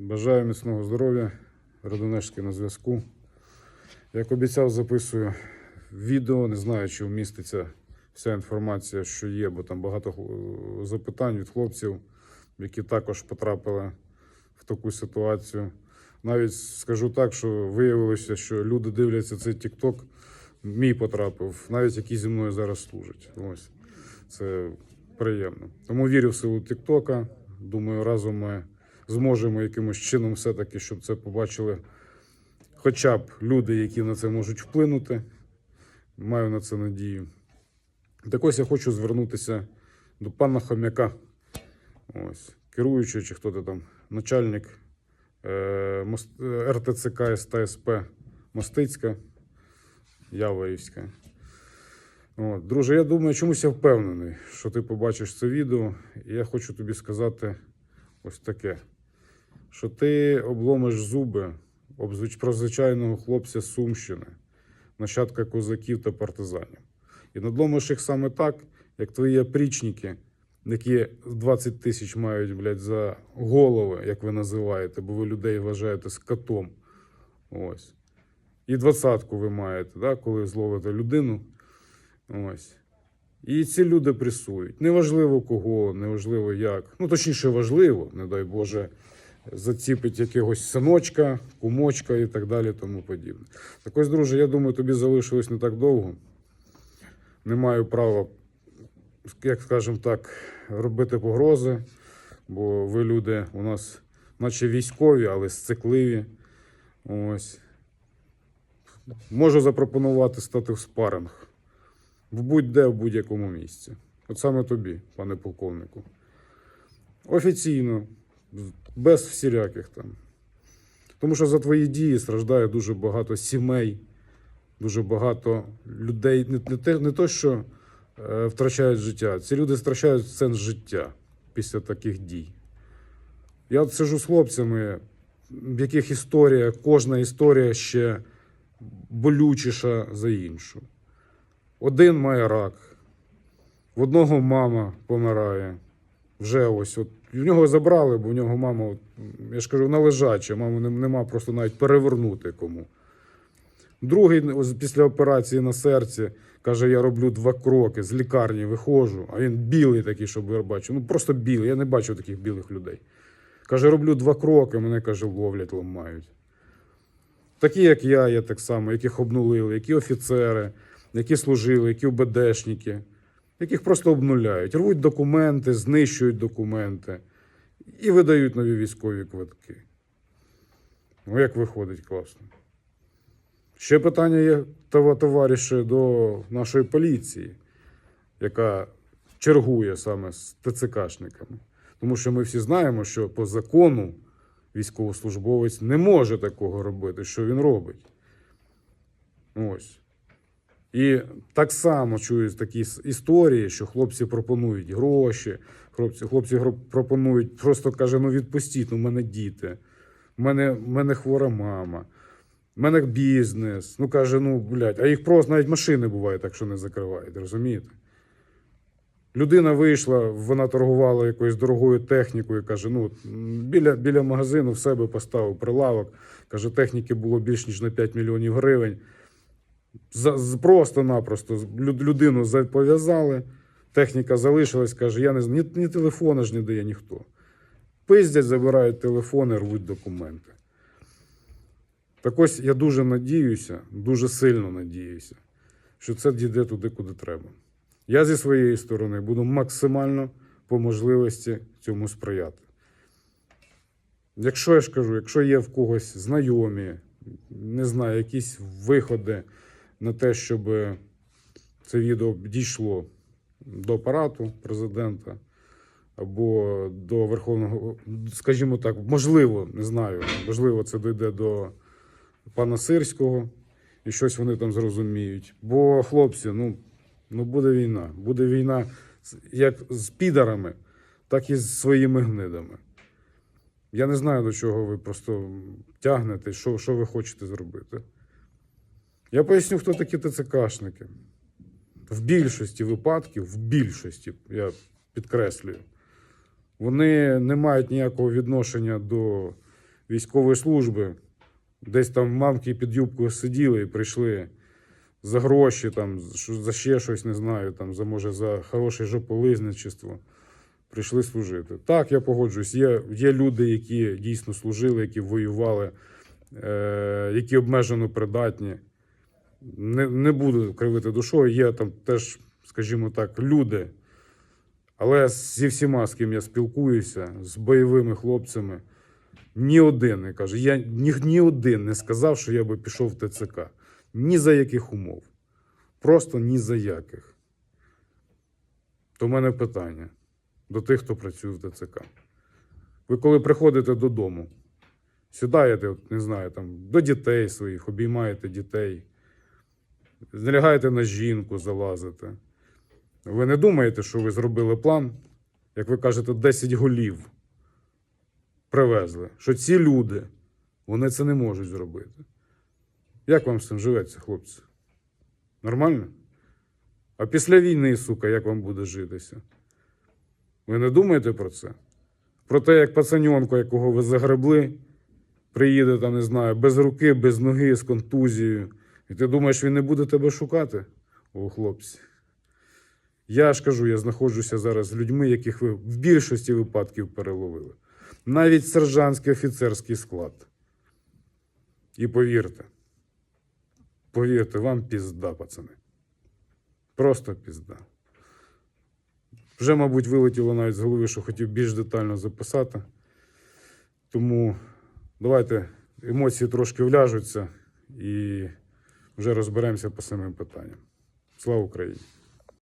Бажаю міцного здоров'я, Родонежський на зв'язку. Як обіцяв, записую відео. Не знаю, чи вміститься вся інформація, що є, бо там багато запитань від хлопців, які також потрапили в таку ситуацію. Навіть скажу так, що виявилося, що люди дивляться цей TikTok, мій потрапив, навіть які зі мною зараз служать. Ось це приємно. Тому вірю в силу Тіктока. Думаю, разом ми зможемо якимось чином все-таки, щоб це побачили хоча б люди, які на це можуть вплинути. Маю на це надію. Так ось я хочу звернутися до пана Хомяка. Керуючий, чи хто то там, начальник е, е, РТЦК СТСП Мостицька, Яворівська. От, друже, я думаю, чомусь я впевнений, що ти побачиш це відео, і я хочу тобі сказати ось таке: що ти обломиш зуби про звичайного хлопця Сумщини, нащадка козаків та партизанів. І надломиш їх саме так, як твої опрічники, які 20 тисяч мають, блядь, за голови, як ви називаєте, бо ви людей вважаєте скотом. Ось. І двадцятку ви маєте, да, коли зловите людину. Ось. І ці люди пресують. Неважливо кого, неважливо як. Ну, точніше, важливо, не дай Боже, заціпить якогось синочка, кумочка і так далі, тому подібне. Так ось, друже, я думаю, тобі залишилось не так довго. Не маю права, як скажемо так, робити погрози, бо ви люди у нас, наче військові, але сцикливі. Ось. Можу запропонувати стати в спаринг. В будь-де в будь-якому місці. От саме тобі, пане полковнику. Офіційно, без всіляких там. Тому що за твої дії страждає дуже багато сімей, дуже багато людей. Не, не, те, не то, що е, втрачають життя, ці люди втрачають сенс життя після таких дій. Я от сижу з хлопцями, в яких історія, кожна історія ще болючіша за іншу. Один має рак, в одного мама помирає. Вже ось от. В нього забрали, бо в нього мама, я ж кажу, належача, маму нема просто навіть перевернути кому. Другий після операції на серці каже: я роблю два кроки, з лікарні виходжу, а він білий такий, щоб я бачив. Ну просто білий. Я не бачив таких білих людей. Каже, роблю два кроки, мене каже, ловлять, ламають. Такі, як я, є так само, яких обнулили, які офіцери, які служили, які УБДшники, яких просто обнуляють, рвуть документи, знищують документи і видають нові військові квитки. Ну, як виходить класно. Ще питання є, това- товариші, до нашої поліції, яка чергує саме з ТЦКшниками. Тому що ми всі знаємо, що по закону військовослужбовець не може такого робити, що він робить. Ось. І так само чую такі історії, що хлопці пропонують гроші, хлопці, хлопці пропонують, просто каже: ну відпустіть, ну в мене діти, в мене, в мене хвора мама, в мене бізнес. Ну каже, ну блядь, а їх просто навіть машини буває так, що не закривають, розумієте? Людина вийшла, вона торгувала якоюсь дорогою технікою. Каже: ну, біля, біля магазину в себе поставив прилавок. Каже, техніки було більш ніж на 5 мільйонів гривень. Просто-напросто людину за- пов'язали, техніка залишилась, каже, я не ні, ні телефона ж не дає ніхто. Пиздять, забирають телефони, рвуть документи. Так ось я дуже надіюся, дуже сильно надіюся, що це дійде туди, куди треба. Я зі своєї сторони буду максимально по можливості цьому сприяти. Якщо я ж кажу, якщо є в когось знайомі, не знаю, якісь виходи на те, щоб це відео дійшло до апарату президента або до Верховного, скажімо так, можливо, не знаю, можливо, це дійде до пана Сирського і щось вони там зрозуміють. Бо, хлопці, ну, ну буде війна. Буде війна як з підарами, так і з своїми гнидами. Я не знаю, до чого ви просто тягнете, що, що ви хочете зробити. Я поясню, хто такі ТЦКшники. В більшості випадків, в більшості, я підкреслюю, вони не мають ніякого відношення до військової служби, десь там мамки під юбкою сиділи і прийшли за гроші, там, за ще щось, не знаю, там, за, може, за хороше жополизничество. Прийшли служити. Так, я погоджуюсь. Є, є люди, які дійсно служили, які воювали, е, які обмежено придатні. Не, не буду кривити душою. Є там теж, скажімо так, люди. Але зі всіма, з ким я спілкуюся, з бойовими хлопцями, ні один не каже, я ні, ні один не сказав, що я би пішов в ТЦК. Ні за яких умов. Просто ні за яких. То в мене питання до тих, хто працює в ТЦК. Ви коли приходите додому, сідаєте, не знаю, там, до дітей своїх, обіймаєте дітей, налягаєте на жінку, залазите. Ви не думаєте, що ви зробили план, як ви кажете, 10 голів привезли, що ці люди, вони це не можуть зробити. Як вам з цим живеться, хлопці? Нормально? А після війни, сука, як вам буде житися? Ви не думаєте про це? Про те, як пацаньонко, якого ви загребли, приїде там, не знаю, без руки, без ноги, з контузією. І ти думаєш, він не буде тебе шукати? О, хлопці. Я ж кажу, я знаходжуся зараз з людьми, яких ви в більшості випадків переловили. Навіть сержантський офіцерський склад. І повірте, повірте, вам пізда, пацани. Просто пізда. Вже, мабуть, вилетіло навіть з голови, що хотів більш детально записати. Тому давайте емоції трошки вляжуться і вже розберемося по самим питанням. Слава Україні!